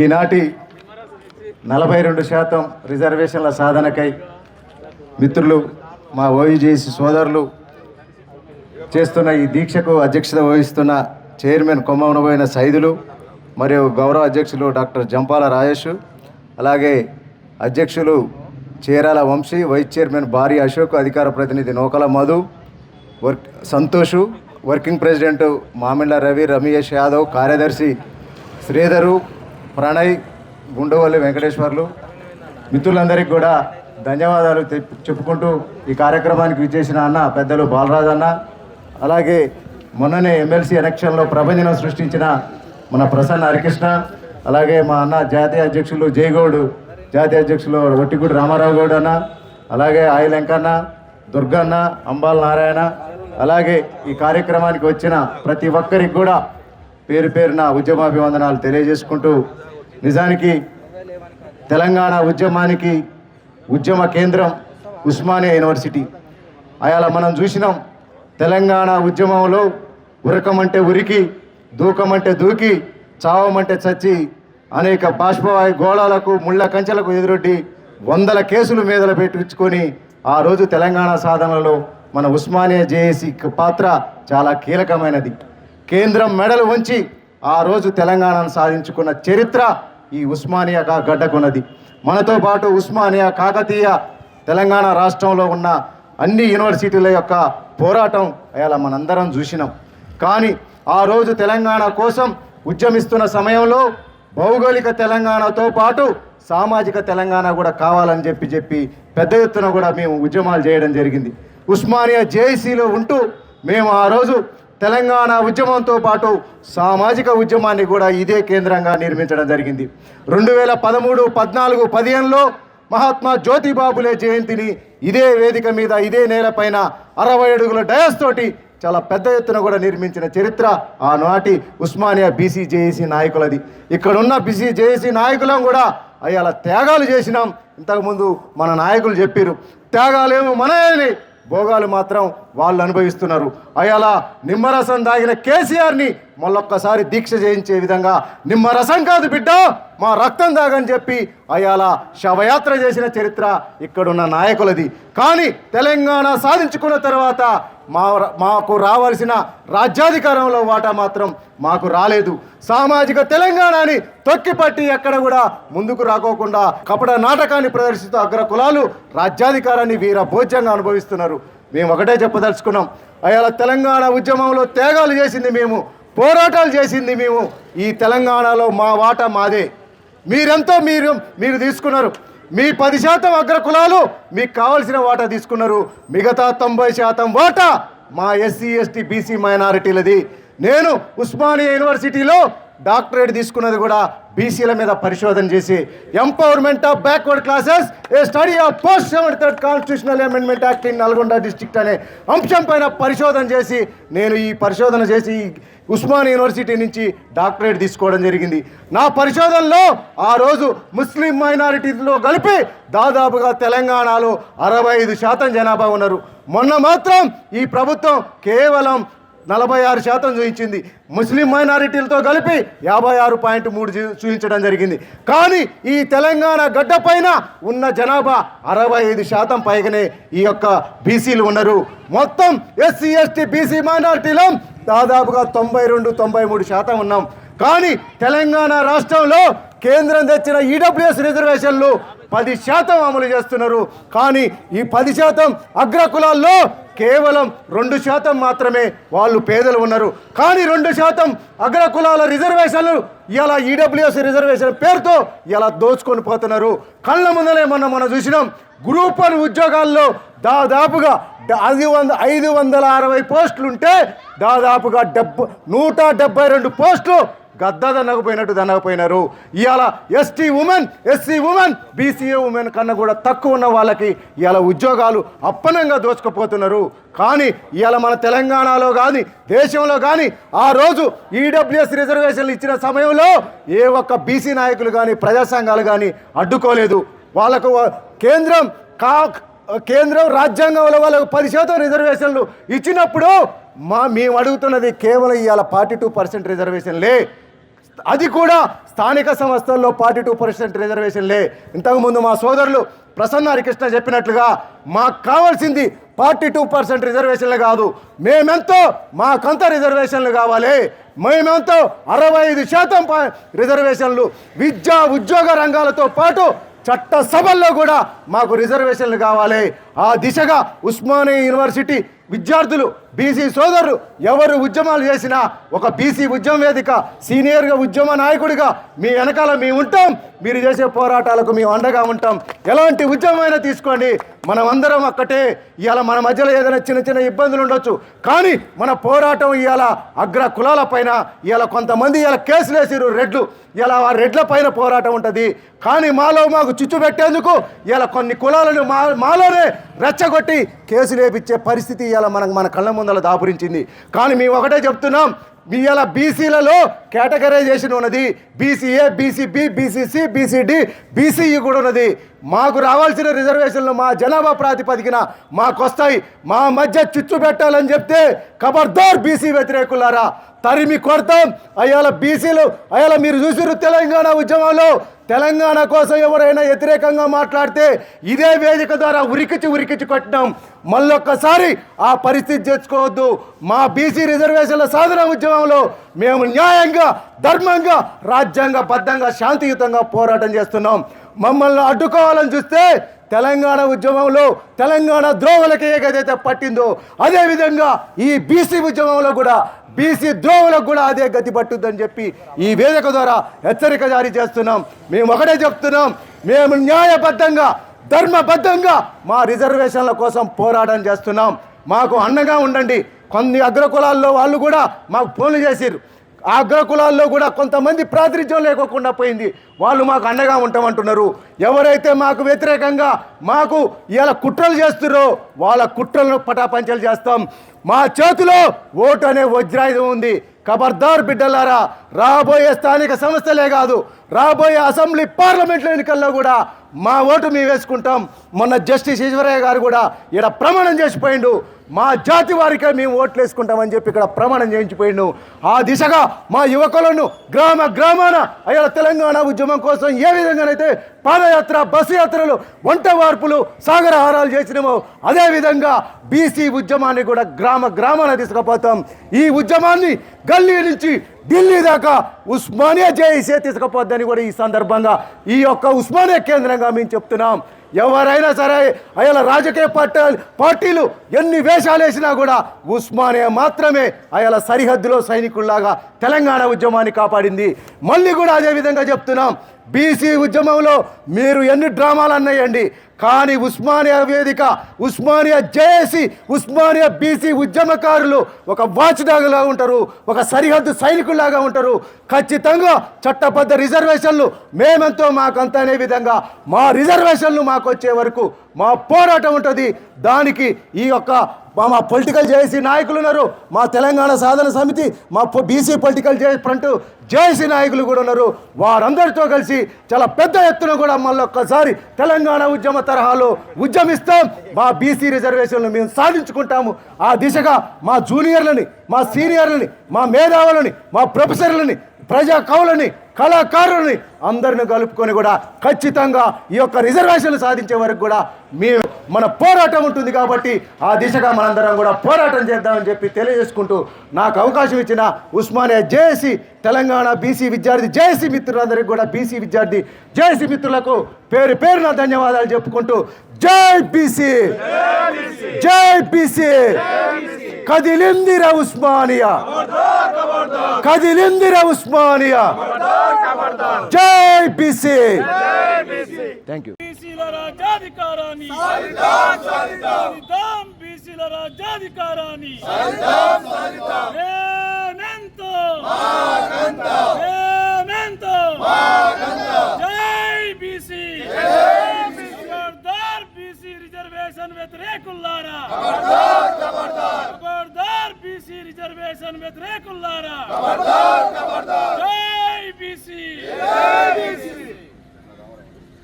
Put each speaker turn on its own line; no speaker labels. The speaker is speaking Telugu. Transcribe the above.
ఈనాటి నలభై రెండు శాతం రిజర్వేషన్ల సాధనకై మిత్రులు మా ఓయూజేసి సోదరులు చేస్తున్న ఈ దీక్షకు అధ్యక్షత వహిస్తున్న చైర్మన్ కొమ్మవనబోయిన సైదులు మరియు గౌరవ అధ్యక్షులు డాక్టర్ జంపాల రాజేష్ అలాగే అధ్యక్షులు చీరాల వంశీ వైస్ చైర్మన్ భారీ అశోక్ అధికార ప్రతినిధి Nokala Madhu work Santhosh working president Mamilla Ravi Ramesh Yadav కార్యదర్శి శ్రీధరు ప్రణయ్ గుండవల్లి వెంకటేశ్వర్లు మిత్రులందరికీ కూడా ధన్యవాదాలు చెప్పుకుంటూ ఈ కార్యక్రమానికి విచ్చేసిన అన్న పెద్దలు బాలరాజ్ అన్న అలాగే మొన్ననే ఎమ్మెల్సీ ఎలక్షన్లో ప్రభంజనం సృష్టించిన మన ప్రసన్న హరికృష్ణ అలాగే మా అన్న జాతీయ అధ్యక్షులు జయగౌడ్ జాతీయ అధ్యక్షులు ఒట్టిగూడి రామారావు గౌడ్ అన్న అలాగే ఆయిల్ దుర్గన్న అంబాల్ నారాయణ అలాగే ఈ కార్యక్రమానికి వచ్చిన ప్రతి ఒక్కరికి కూడా పేరు పేరున ఉద్యమాభివందనాలు తెలియజేసుకుంటూ నిజానికి తెలంగాణ ఉద్యమానికి ఉద్యమ కేంద్రం ఉస్మానియా యూనివర్సిటీ. అయాల మనం చూసినాం తెలంగాణ ఉద్యమంలో ఉరకమంటే ఉరికి దూకమంటే దూకి చావమంటే చచ్చి అనేక బాష్పవాయు గోళాలకు ముళ్ళ కంచెలకు ఎదురొడ్డి వందల కేసులు మీదలు పెట్టించుకొని ఆ రోజు తెలంగాణ సాధనలో మన ఉస్మానియా జేఏసీ పాత్ర చాలా కీలకమైనది. కేంద్రం మెడలు వంచి ఆ రోజు తెలంగాణను సాధించుకున్న చరిత్ర ఈ ఉస్మానియా గడ్డకున్నది మనతో పాటు ఉస్మానియా కాకతీయ తెలంగాణ రాష్ట్రంలో ఉన్న అన్ని యూనివర్సిటీల యొక్క పోరాటం అలా మనందరం చూసినాం. కానీ ఆ రోజు తెలంగాణ కోసం ఉద్యమిస్తున్న సమయంలో భౌగోళిక తెలంగాణతో పాటు సామాజిక తెలంగాణ కూడా కావాలని చెప్పి చెప్పి పెద్ద ఎత్తున కూడా మేము ఉద్యమాలు చేయడం జరిగింది. ఉస్మానియా జేఏసీలో ఉంటూ మేము ఆ రోజు తెలంగాణ ఉద్యమంతో పాటు సామాజిక ఉద్యమాన్ని కూడా ఇదే కేంద్రంగా నిర్మించడం జరిగింది. రెండు వేల పదమూడు పద్నాలుగు పదిహేనులో మహాత్మా జ్యోతిబాబులే జయంతిని ఇదే వేదిక మీద ఇదే నేలపైన అరవై అడుగుల డయస్ తోటి చాలా పెద్ద ఎత్తున కూడా నిర్మించిన చరిత్ర ఆనాటి ఉస్మానియా బీసీ జేఏసీ నాయకులది. ఇక్కడున్న బీసీ జేఏసీ నాయకులం కూడా అయ్యాల త్యాగాలు చేసినాం. ఇంతకుముందు మన నాయకులు చెప్పారు త్యాగాలేమో మనయని భోగాలు మాత్రం వాళ్ళు అనుభవిస్తున్నారు. అయాల నిమ్మరసం దాగిన కేసీఆర్ని మళ్ళొక్కసారి దీక్ష చేయించే విధంగా నిమ్మరసం కాదు బిడ్డ మా రక్తం దాగని చెప్పి అయాలా శవయాత్ర చేసిన చరిత్ర ఇక్కడున్న నాయకులది. కానీ తెలంగాణ సాధించుకున్న తర్వాత మా మాకు రావాల్సిన రాజ్యాధికారంలో వాటా మాత్రం మాకు రాలేదు. సామాజిక తెలంగాణని తొక్కిపట్టి ఎక్కడ కూడా ముందుకు రాకోకుండా కపట నాటకాన్ని ప్రదర్శిస్తూ అగ్ర కులాలు రాజ్యాధికారాన్ని వీర భోజ్యంగా అనుభవిస్తున్నారు. మేము ఒకటే చెప్పదలుచుకున్నాం. అయాల తెలంగాణ ఉద్యమంలో త్యాగాలు చేసింది మేము పోరాటాలు చేసింది మేము. ఈ తెలంగాణలో మా వాటా మాదే. మీరెంతో మీరు మీరు తీసుకున్నారు. మీ పది శాతం అగ్ర కులాలు మీకు కావలసిన వాటా తీసుకున్నారు. మిగతా తొంభై శాతం వాటా మా ఎస్సీ ఎస్టీ బీసీ మైనారిటీలది. నేను ఉస్మానియా యూనివర్సిటీలో డాక్టరేట్ తీసుకున్నది కూడా బీసీల మీద పరిశోధన చేసి empowerment of backward classes a study of post seventy third constitutional amendment act in Nalgonda district అనే అంశం పైన పరిశోధన చేసి నేను ఈ పరిశోధన చేసి ఉస్మాన్ యూనివర్సిటీ నుంచి డాక్టరేట్ తీసుకోవడం జరిగింది. నా పరిశోధనలో ఆ రోజు ముస్లిం మైనారిటీలో కలిపి దాదాపుగా తెలంగాణలో అరవై ఐదు శాతం జనాభా ఉన్నారు. మొన్న మాత్రం ఈ ప్రభుత్వం కేవలం నలభై ఆరు శాతం చూపించింది ముస్లిం మైనారిటీలతో కలిపి యాభై ఆరు పాయింట్ మూడు చూపించడం జరిగింది. కానీ ఈ తెలంగాణ గడ్డ పైన ఉన్న జనాభా అరవై ఐదు శాతం పైగానే ఈ యొక్క బీసీలు ఉన్నారు. మొత్తం ఎస్సీ ఎస్టీ బీసీ మైనారిటీలో దాదాపుగా తొంభై రెండు తొంభై మూడు శాతం ఉన్నాం. కానీ తెలంగాణ రాష్ట్రంలో కేంద్రం తెచ్చిన ఈడబ్ల్యూఎస్ రిజర్వేషన్లు పది శాతం అమలు చేస్తున్నారు. కానీ ఈ పది శాతం అగ్రకులాల్లో కేవలం రెండు శాతం మాత్రమే వాళ్ళు పేదలు ఉన్నారు. కానీ రెండు శాతం అగ్రకులాల రిజర్వేషన్లు ఇలా ఈడబ్ల్యూఎస్ రిజర్వేషన్ పేరుతో ఇలా దోచుకొని పోతున్నారు. కళ్ళ ముందలే మొన్న మనం చూసినాం గ్రూప్ వన్ ఉద్యోగాల్లో దాదాపుగా ఐదు వంద ఐదు వందల అరవై పోస్టులుంటే దాదాపుగా డెబ్బ నూట డెబ్బై రెండు పోస్టులు గద్ద దన్నకపోయినట్టు దన్నకపోయినారు ఇవాళ ST women SC women BCA women కన్నా కూడా తక్కువ ఉన్న వాళ్ళకి ఇవాళ ఉద్యోగాలు అప్పనంగా దోచుకుపోతున్నారు. కానీ ఇవాళ మన తెలంగాణలో కానీ దేశంలో కానీ ఆ రోజు ఈడబ్ల్యూఎస్ రిజర్వేషన్లు ఇచ్చిన సమయంలో ఏ ఒక్క బీసీ నాయకులు కానీ ప్రజా సంఘాలు కానీ అడ్డుకోలేదు. వాళ్ళకు కేంద్రం కా కేంద్రం రాజ్యాంగంలో వాళ్ళకు పది శాతం రిజర్వేషన్లు ఇచ్చినప్పుడు మా మేము అడుగుతున్నది కేవలం ఇవాళ ఫార్టీ టూ పర్సెంట్ రిజర్వేషన్లే. అది కూడా స్థానిక సంస్థల్లో ఫార్టీ టూ పర్సెంట్ రిజర్వేషన్లే. ఇంతకుముందు మా సోదరులు ప్రసన్న హరికృష్ణ చెప్పినట్లుగా మాకు కావాల్సింది ఫార్టీ టూ పర్సెంట్ రిజర్వేషన్లు కాదు. మేమెంతో మాకంత రిజర్వేషన్లు కావాలి. మేమెంతో అరవై ఐదు శాతం ప- రిజర్వేషన్లు విద్యా ఉద్యోగ రంగాలతో పాటు చట్ట సభల్లో కూడా మాకు రిజర్వేషన్లు కావాలి. ఆ దిశగా ఉస్మానియా యూనివర్సిటీ విద్యార్థులు బీసీ సోదరులు ఎవరు ఉద్యమాలు చేసినా ఒక బీసీ ఉద్యమ వేదిక సీనియర్గా ఉద్యమ నాయకుడిగా మీ వెనకాల మేము ఉంటాం. మీరు చేసే పోరాటాలకు మేము అండగా ఉంటాం. ఎలాంటి ఉద్యమమైనా తీసుకోండి. మనమందరం ఒక్కటే. ఇవాళ మన మధ్యలో ఏదైనా చిన్న చిన్న ఇబ్బందులు ఉండొచ్చు. కానీ మన పోరాటం ఇవాళ అగ్ర కులాల పైన ఇవాళ కొంతమంది ఇవాళ కేసులు వేసిరు రెడ్లు. ఇలా ఆ రెడ్ల పైన పోరాటం ఉంటుంది. కానీ మాలో మాకు చిచ్చు పెట్టేందుకు ఇలా కొన్ని కులాలను మా మాలోనే రెచ్చగొట్టి కేసులు వేపించే పరిస్థితి ఇవాళ మనకు మన కళ్ళ ముందల దాపురించింది. కానీ మేము ఒకటే చెప్తున్నాం. మీ బీసీలలో కేటగరైజేషన్ ఉన్నది. BCA BCB BCC BCD BCE కూడా ఉన్నది. మాకు రావాల్సిన రిజర్వేషన్లు మా జనాభా ప్రాతిపదికన మాకు వస్తాయి మా మధ్య చిచ్చు పెట్టాలని చెప్తే ఖబర్దార్ బీసీ వ్యతిరేకులారా. తరిమి కొడతాం. అయ్యాల బీసీలు అయ్యాల మీరు చూసిరు తెలంగాణ ఉద్యమంలో తెలంగాణ కోసం ఎవరైనా వ్యతిరేకంగా మాట్లాడితే ఇదే వేదిక ద్వారా ఉరికిచి ఉరికిచి కొట్టడం మళ్ళొక్కసారి ఆ పరిస్థితి తెచ్చుకోవద్దు మా బీసీ రిజర్వేషన్ల సాధన ఉద్యమంలో మేము న్యాయంగా ధర్మంగా రాజ్యాంగబద్ధంగా శాంతియుతంగా పోరాటం చేస్తున్నాం. మమ్మల్ని అడ్డుకోవాలని చూస్తే తెలంగాణ ఉద్యమంలో తెలంగాణ ద్రోవులకి ఏదైతే పట్టిందో అదేవిధంగా ఈ బీసీ ఉద్యమంలో కూడా బీసీ ద్రోవులకు కూడా అదే గతి పట్టుద్దని చెప్పి ఈ వేదిక ద్వారా హెచ్చరిక జారీ చేస్తున్నాం. మేము ఒకటే చెప్తున్నాం మేము న్యాయబద్ధంగా ధర్మబద్ధంగా మా రిజర్వేషన్ల కోసం పోరాటం చేస్తున్నాం. మాకు అండగా ఉండండి. కొన్ని అగ్రకులాల్లో వాళ్ళు కూడా మాకు ఫోన్లు చేసిర్రు. అగ్రకులాల్లో కూడా కొంతమంది ప్రాతినిధ్యం లేకోకుండా పోయింది. వాళ్ళు మాకు అండగా ఉంటామంటున్నారు. ఎవరైతే మాకు వ్యతిరేకంగా మాకు ఇలా కుట్రలు చేస్తున్నారో వాళ్ళ కుట్రలను పటాపంచలు చేస్తాం. మా చేతిలో ఓటు అనే వజ్రాయుధం ఉంది. ఖబర్దార్ బిడ్డలారా రాబోయే స్థానిక సంస్థలే కాదు రాబోయే అసెంబ్లీ పార్లమెంట్ల ఎన్నికల్లో కూడా మా ఓటు మేము వేసుకుంటాం. మొన్న జస్టిస్ ఈశ్వరయ్య గారు కూడా ఇక్కడ ప్రమాణం చేసిపోయిండు. మా జాతి వారికే మేము ఓట్లు వేసుకుంటామని చెప్పి ఇక్కడ ప్రమాణం చేయించిపోయిండు. ఆ దిశగా మా యువకులను గ్రామ గ్రామాన అయ్యా తెలంగాణ ఉద్యమం కోసం ఏ విధంగానైతే పాదయాత్ర బస్సు యాత్రలు వంట వార్పులు సాగరహారాలు చేసినామో అదేవిధంగా బీసీ ఉద్యమాన్ని కూడా గ్రామ గ్రామాన తీసుకుపోతాం. ఈ ఉద్యమాన్ని గల్లీ నుంచి ఢిల్లీ దాకా ఉస్మానియా జేఈసే తీసుకుపోద్దని కూడా ఈ సందర్భంగా ఈ యొక్క ఉస్మానియా కేంద్రంగా మేము చెప్తున్నాం. ఎవరైనా సరే అయ్యాల రాజకీయ పార్టీ పార్టీలు ఎన్ని వేషాలు వేసినా కూడా ఉస్మానియా మాత్రమే అయ్యాల సరిహద్దులో సైనికుల్లాగా తెలంగాణ ఉద్యమాన్ని కాపాడింది. మళ్ళీ కూడా అదే విధంగా చెప్తున్నాం. బీసీ ఉద్యమంలో మీరు ఎన్ని డ్రామాలు అన్నాయండి కానీ ఉస్మానియా వేదిక ఉస్మానియా జేఏసీ ఉస్మానియా బీసీ ఉద్యమకారులు ఒక వాచ్ డాగ్లా ఉంటారు. ఒక సరిహద్దు సైనికుల్లాగా ఉంటారు. ఖచ్చితంగా చట్టబద్ధ రిజర్వేషన్లు మేమెంతో మాకంత అనే విధంగా మా రిజర్వేషన్లు మాకు వచ్చే వరకు మా పోరాటం ఉంటుంది. దానికి ఈ యొక్క మా మా పొలిటికల్ జేఏసీ నాయకులు ఉన్నారు. మా తెలంగాణ సాధన సమితి మా BC political J front JAC నాయకులు కూడా ఉన్నారు. వారందరితో కలిసి చాలా పెద్ద ఎత్తున కూడా మళ్ళీ ఒక్కసారి తెలంగాణ ఉద్యమ తరహాలో ఉద్యమిస్తాం. మా బీసీ రిజర్వేషన్లు మేము సాధించుకుంటాము. ఆ దిశగా మా జూనియర్లని మా సీనియర్లని మా మేధావులని మా ప్రొఫెసర్లని ప్రజా కవులని కళాకారులని అందరిని కలుపుకొని కూడా ఖచ్చితంగా ఈ యొక్క రిజర్వేషన్లు సాధించే వరకు కూడా మీ మన పోరాటం ఉంటుంది కాబట్టి ఆ దిశగా మనందరం కూడా పోరాటం చేద్దామని చెప్పి తెలియజేసుకుంటూ నాకు అవకాశం ఇచ్చిన ఉస్మానియా జేఏసీ తెలంగాణ బీసీ విద్యార్థి జేఏసీ మిత్రులందరికీ కూడా బీసీ విద్యార్థి జేఏసీ మిత్రులకు పేరు పేరున ధన్యవాదాలు చెప్పుకుంటూ జై బీసీ! జై బీసీ! కదిలిందిరా ఉస్మానియా! కదిలిందిరా ఉస్మానియా జై బీసీ థ్యాంక్ యూ
బీసీల రాజ్యాధికారాన్ని సాధిద్దాం బీసీల రాజ్యాధికారాన్ని